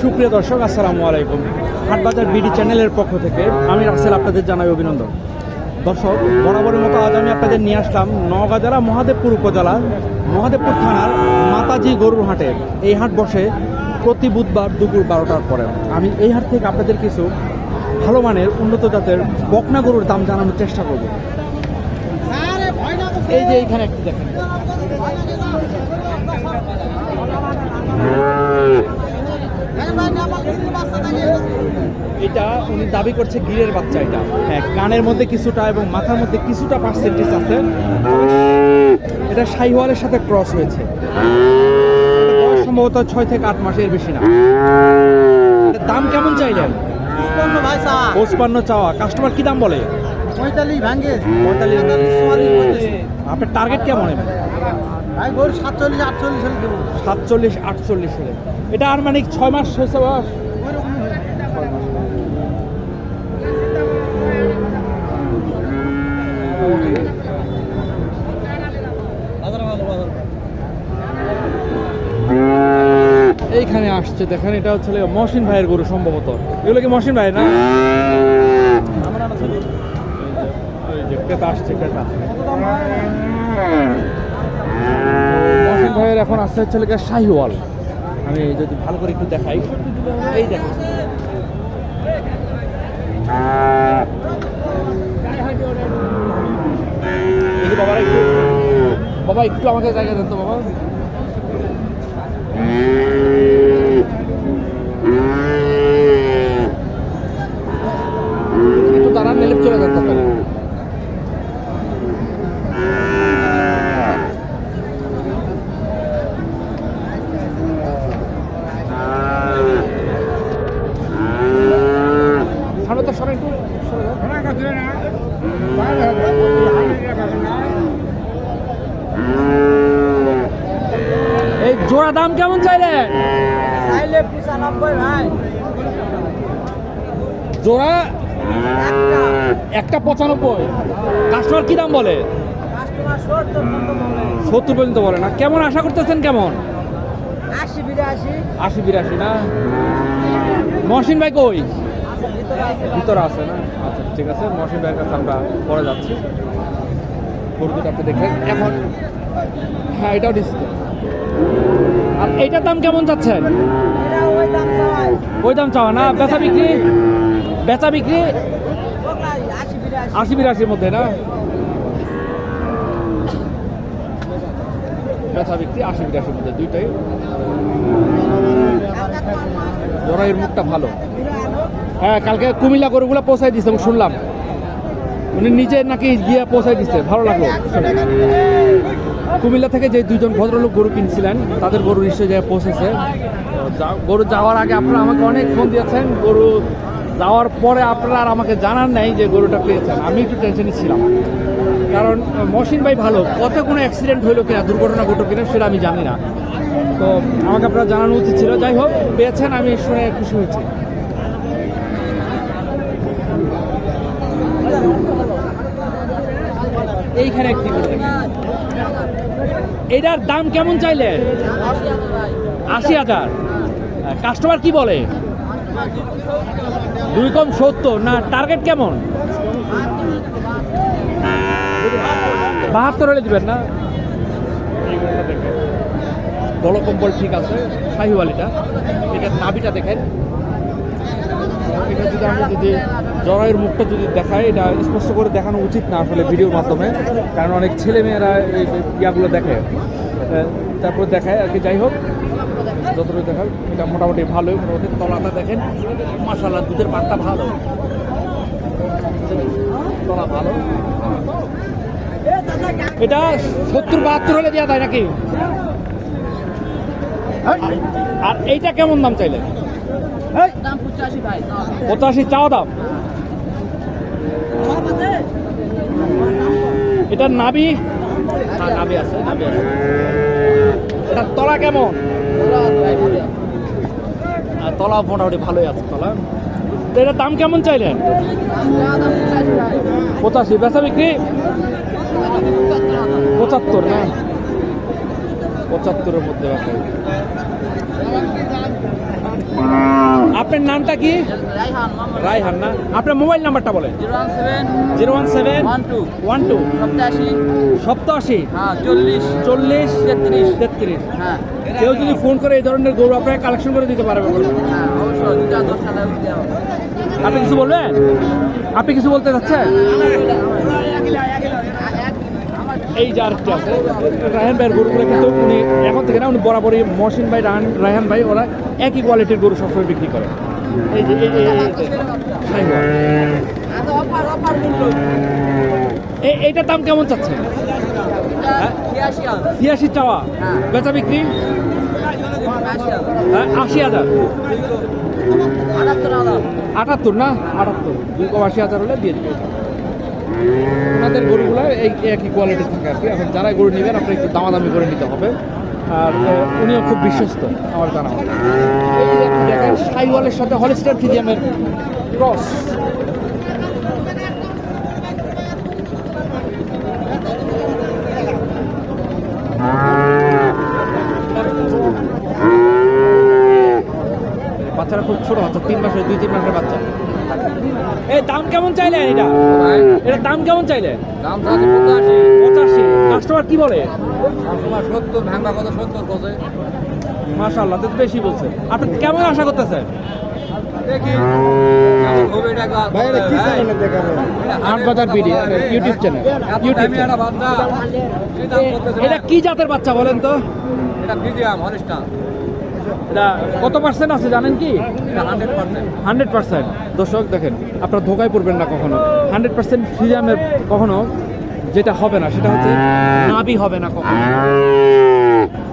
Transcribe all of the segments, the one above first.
সুপ্রিয় দর্শক আসসালামু আলাইকুম। হাটবাজার বিডি চ্যানেলের পক্ষ থেকে আমি রাসেল আপনাদের জানাই অভিনন্দন। দর্শক বরাবরের মতো আজ আমি আপনাদের নিয়ে আসলাম নওগাঁ জেলা মহাদেবপুর উপজেলা মহাদেবপুর থানার মাতাজি গরুর হাটে। এই হাট বসে প্রতি বুধবার দুপুর বারোটার পরে। আমি এই হাট থেকে আপনাদের কিছু ভালো মানের উন্নত জাতের বকনা গরুর দাম জানানোর চেষ্টা করব। এই যে এইখানে একটি দেখেন। এটা উনি দাবি করছে গিরের বাচ্চা এটা। হ্যাঁ কানের মধ্যে কিছুটা এবং মাথার মধ্যে কিছুটা পার্সেন্টেজ আছে। এটা শাহিওয়ালের সাথে ক্রস হয়েছে। সম্ভবত ছয় থেকে আট মাসের বেশি না। দাম কেমন চাইলেন? পঁচপান্ন চাওয়া। কাস্টমার কি দাম বলে? পঁয়তাল্লিশ ভাঙ্গে পঁয়তাল্লিশ। আপনার টার্গেট কেমন এবার? সাতচল্লিশ আটচল্লিশ হলে এটা আর মানে ছয় মাস হয়েছে বয়স। এইখানে আসছে দেখেন এটা হচ্ছে লেগে মহসিন ভাইয়ের গরু সম্ভবত। এগুলো কি মহসিন ভাই না? ক্রেতা আসছে ক্রেতা। এখন আসছে হচ্ছে লেগে শাহিওয়াল। আমি যদি ভালো করে একটু দেখাই। এই দেখো। এই একটু বাবা, একটু আমাকে জায়গা দেন তো বাবা। জোড়া দাম কেমন চাইলেন চাইলে জোড়া? একটা পঁচানব্বই। কাস্টমার কি দাম বলে? সত্তর পর্যন্ত বলে। না। কেমন আশা করতেছেন কেমন? আশি বিরাশি। না? মহসিন ভাই কই? ভিতরে আছে। ভিতরে আছে না? আচ্ছা ঠিক আছে। মহসিন ভাইয়ের কাছে আমরা পরে যাচ্ছি। গরু দুটো এখন হ্যাঁ এটাও ডিসপ্লে আর এইটার দাম কেমন যাচ্ছেন এটা ওই দাম চাওয়া না? বেচা বিক্রি? বেচা বিক্রি? আশি বিরাশি আশি বিরাশির মধ্যে না? বেচা বিক্রি আশি বিরাশির মধ্যে, দুইটাই। জরাইয়ের মুখটা ভালো। হ্যাঁ কালকে কুমিল্লা গরুগুলো পৌঁছাই আমি শুনলাম। উনি নিজে নাকি গিয়ে পৌঁছাই দিচ্ছে ভালো লাগল। কুমিল্লা থেকে যে দুজন ভদ্রলোক গরু কিনছিলেন, তাদের গরু নিশ্চয়ই যায় পৌঁছেছে। গরু যাওয়ার আগে আপনারা আমাকে অনেক ফোন দিয়েছেন, গরু যাওয়ার পরে আপনারা আর আমাকে জানার নাই যে গরুটা পেয়েছেন। আমি একটু টেনশনে ছিলাম। কারণ, মহসিন ভাই ভালো, কত কোনো অ্যাক্সিডেন্ট হইল কিনা, দুর্ঘটনা ঘটলো কিনা, সেটা আমি জানি না। তো আমাকে আপনারা জানানো উচিত ছিল। যাই হোক, পেয়েছেন, আমি শুনে খুশি হয়েছি। এইখানে একটি এটার দাম কেমন চাইলেন আশি হাজার। কাস্টমার কি বলে? দুই কম সত্তর। না টার্গেট কেমন? বাহাত্তর হলে দিবেন না? গলকম্বল ঠিক আছে শাহিওয়ালিটা এটার নাভিটা দেখেন। এটা যদি আমি যদি জরায়ের মুখটা যদি দেখাই, এটা স্পষ্ট করে দেখানো উচিত না আসলে ভিডিওর মাধ্যমে, কারণ অনেক ছেলে মেয়েরা এই ইয়াগুলো দেখে। তারপর দেখায় আর কি, যাই হোক, যতটুকু দেখায় এটা মোটামুটি ভালোই, মোটামুটি তলাটা দেখেন। মাসাল্লাহ দুধের পাটটা ভালো। তলা ভালো। এটা সত্তর বাহাত্তর হলে দেওয়া যায় নাকি? আর এইটা কেমন দাম চাইলে পঁচাশি ভাই পঁচাশি চাওয়া দাম। এটা নাবি হ্যাঁ নাবি আছে নাবি আছে। এটা তলা কেমন? আর তলা মোটামুটি ভালোই আছে তলা। তো এটার দাম কেমন চাইলেন? পঁচাশি। বেচা বিক্রি? পঁচাত্তর না? পঁচাত্তরের মধ্যে আছে আপনার নামটা কি? রায়হান না? আপনার মোবাইল নাম্বারটা বলেন। Zero one seven one two. One two. সপ্তাশি। হ্যাঁ চল্লিশ। চল্লিশ? তেত্রিশ। তেত্রিশ। হ্যাঁ। কেউ যদি ফোন করে এই ধরনের গরু আপনাকে কালেকশন করে দিতে পারবে বলুন। হ্যাঁ আপনি কিছু বলবেন? আপনি কিছু বলতে চাচ্ছেন? এই যে আরেকটি আছে রায়হান ভাইয়ের গরুগুলো কিন্তু উনি এখন থেকে না উনি বরাবরই মহসিন ভাই রাহান রায়হান ভাই ওরা একই কোয়ালিটির গরু সবসময় বিক্রি করে। এই যে এইটার দাম কেমন চাচ্ছে ছিয়াশি চাওয়া। বেচা বিক্রি? হ্যাঁ, আশি হাজার। আটাত্তর না? আটাত্তর। দুই কম আশি হাজার হলে দিয়ে দেবে। ওনাদের গরুগুলো এই একই কোয়ালিটি থাকে আর কি। এখন যারা গরু নেবেন, আপনার একটু দামাদামি করে নিতে হবে। আর উনিও খুব বিশ্বস্ত, আমার জানা। এই দেখেন, সাইওয়ালের সাথে হলিস্টার ফিজিয়ামের ক্রস বাচ্চারা খুব ছোট বাচ্চা তিন মাসের দুই তিন মাসের বাচ্চা। এই দাম কেমন চাইলেন এটা? এটার দাম কেমন চাইলেন দাম পঁচাশি। পঁচাশি। কাস্টমার কি বলে? তোমার সত্তর ভাঙা কত সত্তর কত মাশাআল্লাহ তো বেশি বলছে। আপনি কেমন আশা করতেছেন দেখি। এটা আট বাজার ইউটিউব চ্যানেল ইউটিউব দামি একটা কি এটা কি জাতের বাচ্চা বলেন তো? এটা এটা কত পার্সেন্ট আছে জানেন কি? হান্ড্রেড পার্সেন্ট দর্শক দেখেন আপনারা ধোকায় পড়বেন না কখনো। হান্ড্রেড পার্সেন্ট ফ্রিজামের কখনো যেটা হবে না সেটা হচ্ছে নাবি হবে না কখনো।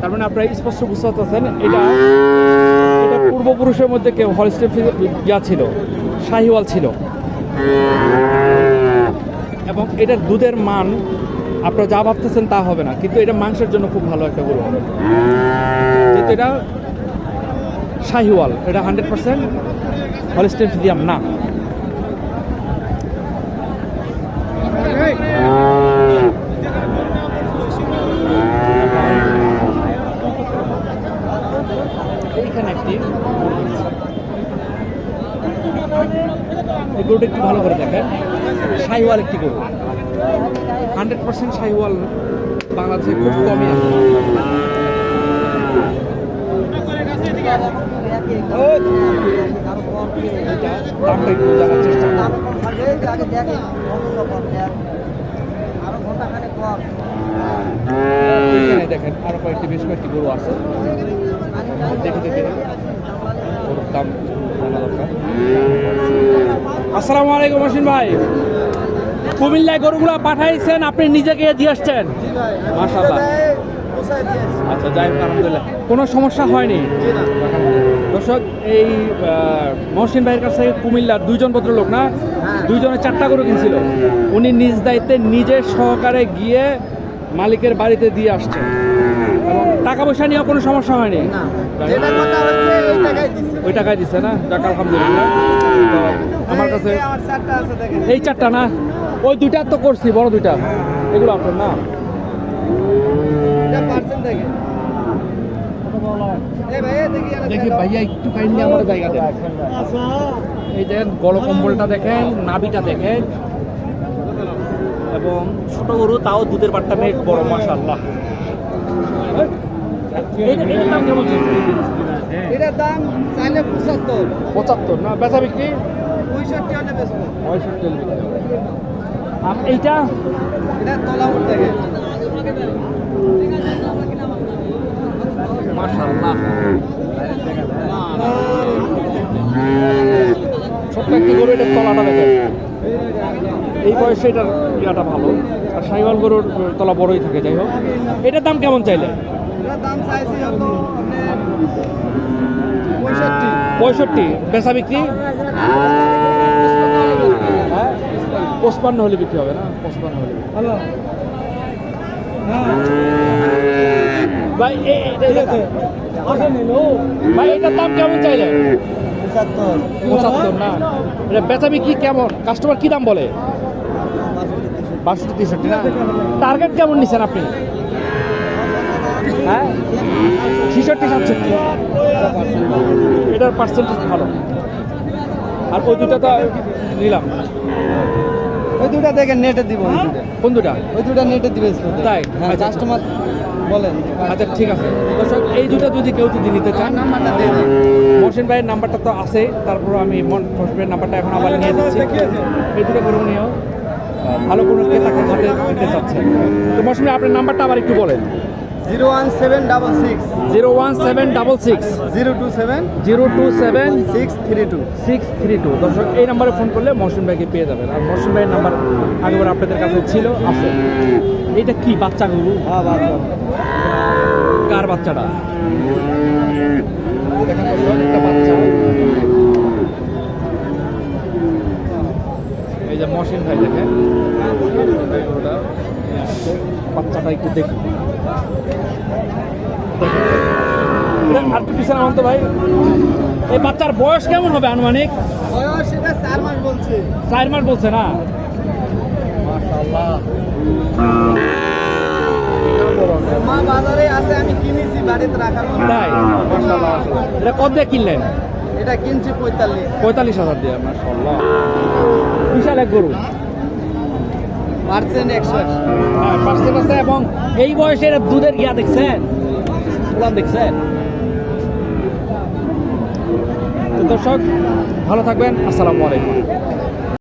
তার মানে আপনারা স্পষ্ট বুঝতে পারতেছেন এটা এটা পূর্বপুরুষের মধ্যে কেউ হলস্টেন ইয়া ছিল শাহিওয়াল ছিল। এবং এটার দুধের মান আপনারা যা ভাবতেছেন তা হবে না। কিন্তু এটা মাংসের জন্য খুব ভালো একটা গরু হবে। যেহেতু এটা শাহিওয়াল, এটা হান্ড্রেড পার্সেন্ট হলিস্টেন ফিজিয়াম না। এইখানে একটি। এই গরুটা একটু ভালো করে দেখেন। শাহিওয়াল একটি গরু। হান্ড্রেড পার্সেন্ট শাহিওয়াল বাংলাদেশে খুব কমই আছে এটা দামটা একটু জানার চেষ্টা করুন। এইখানে দেখেন আরও কয়েকটি বেশ কয়েকটি গরু আছে। দেখে দেখে গরুর দাম আসসালামু আলাইকুম মহসিন ভাই। কুমিল্লায় গরুগুলো পাঠাইছেন আপনি নিজেকে দিয়ে আসছেন? মাশাআল্লাহ। আচ্ছা যাই হোক আলহামদুলিল্লাহ। কোনো সমস্যা হয়নি? দর্শক এই মহসিন ভাইয়ের কাছ থেকে কুমিল্লার দুইজন ভদ্রলোক না? দুইজনে চারটা গরু কিনছিল। উনি নিজ দায়িত্বে নিজের সহকারে গিয়ে মালিকের বাড়িতে দিয়ে আসছেন। টাকা পয়সা নিয়েও কোনো সমস্যা হয়নি? ওই টাকায় দিচ্ছে না? টাকা আলহামদুলিল্লাহ। আমার কাছে এই চারটা না? ওই দুইটা তো করছি বড় দুইটা। এগুলো আপনার না দেখি ভাইয়া একটু কাইন্ডলি আমার জায়গা দেন এই দেখেন গল কম্বলটা দেখেন নাবিটা দেখেন। এবং ছোট গরু তাও দুধের বাট্টা মেঘ বড় কেমন এটার দাম চাইলে পঁচাত্তর। পঁচাত্তর না? বেচা বিক্রি? পঁয়ষট্টি হলে বেচবো। পঁয়ষট্টি হলে বিক্রি আর এইটা? এটা তলাপুর থেকে। ছোট্ট একটি গরু এটার তলাটা দেখেন। এই বয়সে এটার ইয়াটা ভালো। আর সাইওয়াল গরুর তলা বড়ই থাকে যাই হোক। এটার দাম কেমন চাইলে? পঁয়ষট্টি। বেচা বিক্রি? হ্যাঁ? পঁচপান্ন হলে বিক্রি হবে না? পঁচপান্ন হলে ভাই ভাই এটার দাম কেমন চাইলে পঁচাত্তর না এটা বেচা বিক্রি কেমন কাস্টমার কি দাম বলে বাষট্টি তেষট্টি না টার্গেট কেমন নিছেন আপনি হ্যাঁ ছিষট্টি সাতষট্টি এটার পার্সেন্টেজ ভালো আর ওই দুটো তো নিলাম ওই দুটা দেখে নেটে দিব ওই দুটা কোন দুটা ওই দুটা নেটে দিবে তাই? হ্যাঁ আচ্ছা। কাস্টমার বলেন। আচ্ছা ঠিক আছে। দর্শক এই দুটো যদি কেউ যদি নিতে চান নাম্বারটা দিয়ে দিন। মহসিন ভাইয়ের নাম্বারটা তো আছে। তারপর আমি মহসিন ভাইয়ের নাম্বারটা এখন আবার নিয়ে দিচ্ছি। এই দুটো গরু নিয়েও ভালো কোনো ক্রেতাকে হাতে দিতে চাচ্ছেন। তো মহসিন ভাই আপনার নাম্বারটা আবার একটু বলেন। Zero one seven double six. Zero one seven double six. Zero two seven. Zero two seven. Six three two. Six three two দর্শক এই নাম্বারে ফোন করলে মহসিন ভাইকে পেয়ে যাবেন। আর মহসিন ভাইয়ের নাম্বার আগেবার আপনাদের কাছে ছিল আছে। এটা কি বাচ্চা গরু? কার বাচ্চাটা? এই যে মহসিন ভাই দেখেন এই গরুটা। বাচ্চাটা একটু দেখুন। এটা আর একটু পিছনে আনতো ভাই। এই বাচ্চার বয়স কেমন হবে আনুমানিক? বয়স এটা চার মাস বলছে। চার মাস বলছে না? মাশাআল্লাহ। মা বাজারে আছে আমি কিনেছি বাড়িতে রাখার তাই। এটা কত দিয়ে কিনলেন? এটা কিনছি পঁয়তাল্লিশ। পঁয়তাল্লিশ হাজার দিয়ে মাশাআল্লাহ। বিশাল এক গরু। হ্যাঁ এবং এই বয়সে দুধের গিয়া দেখছেন? দেখছেন? তো দর্শক ভালো থাকবেন। আসসালামু আলাইকুম।